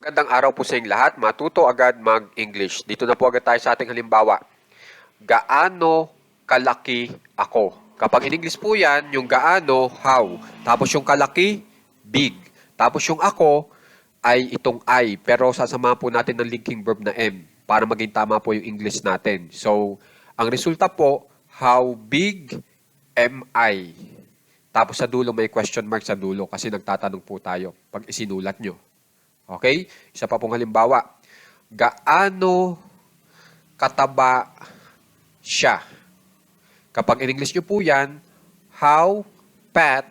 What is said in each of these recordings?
Magandang araw po sa inyong lahat. Matuto agad mag-English. Dito na po agad tayo sa ating halimbawa. Gaano kalaki ako? Kapag in English po yan, yung gaano, how. Tapos yung kalaki, big. Tapos yung ako, ay itong I. Pero sasama po natin ng linking verb na M para maging tama po yung English natin. So, ang resulta po, how big am I? Tapos sa dulo may question mark sa dulo kasi nagtatanong po tayo pag isinulat nyo. Okay? Isa pa pong halimbawa. Gaano kataba siya? Kapag in English nyo po yan, how fat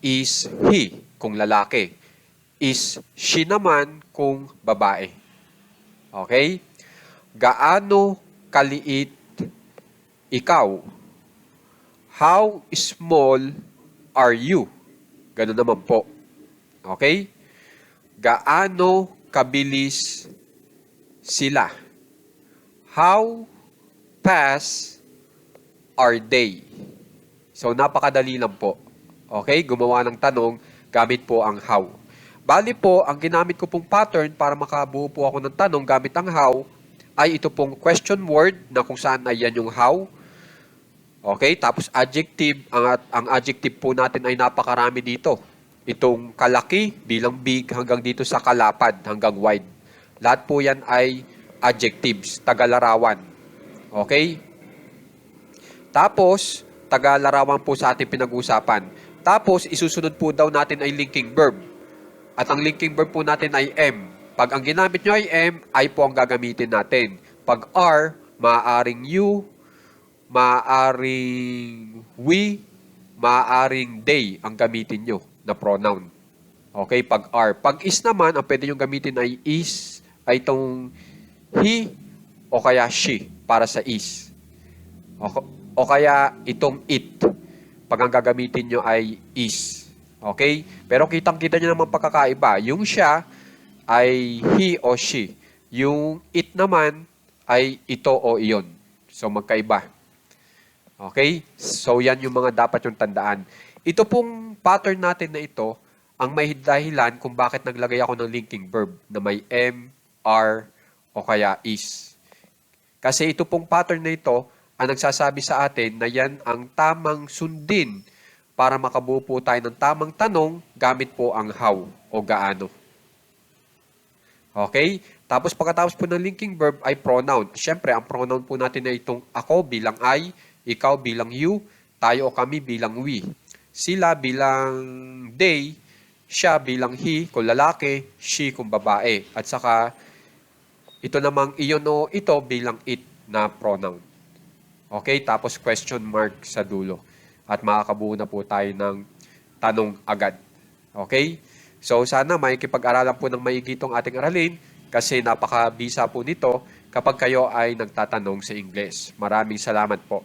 is he kung lalaki? Is she naman kung babae? Okay? Gaano kaliit ikaw? How small are you? Ganun naman po. Okay? Gaano kabilis sila? How fast are they? So, napakadali lang po. Okay? Gumawa ng tanong gamit po ang how. Bali po, ang ginamit ko pong pattern para makabuo po ako ng tanong gamit ang how ay ito pong question word na kung saan ay yan yung how. Okay? Tapos adjective, ang, ang adjective po natin ay napakarami dito. Itong kalaki bilang big hanggang dito sa kalapad hanggang wide. Lahat po yan ay adjectives, tagalarawan. Okay? Tapos, tagalarawan po sa ating pinag-usapan. Tapos, isusunod po daw natin ay linking verb. At ang linking verb po natin ay M. Pag ang ginamit nyo ay M, I po ang gagamitin natin. Pag R, maaaring you, maaaring we, maaaring they ang gamitin nyo na pronoun. Okay, pag R. Pag is naman, ang pwede nyo gamitin ay is, ay itong he o kaya she para sa is. O, o kaya itong it. Pag ang gagamitin nyo ay is. Okay? Pero kitang-kita nyo naman pagkakaiba. Yung siya ay he o she. Yung it naman ay ito o iyon. So magkaiba. Okay? So yan yung mga dapat yung tandaan. Ito pong pattern natin na ito, ang may dahilan kung bakit naglagay ako ng linking verb na may M, R, o kaya is. Kasi ito pong pattern na ito, ang nagsasabi sa atin na yan ang tamang sundin para makabuo po tayo ng tamang tanong gamit po ang how o gaano. Okay? Tapos pagkatapos po ng linking verb ay pronoun. Siyempre, ang pronoun po natin ay itong ako bilang I, ikaw bilang you, tayo o kami bilang we. Sila bilang they, siya bilang he kung lalaki, she kung babae. At saka, ito namang iyon o ito bilang it na pronoun. Okay? Tapos question mark sa dulo. At makakabuo na po tayo ng tanong agad. Okay? So sana may kipag-aralan po ng maigi ating aralin kasi napakabisa po nito kapag kayo ay nagtatanong sa English. Maraming salamat po.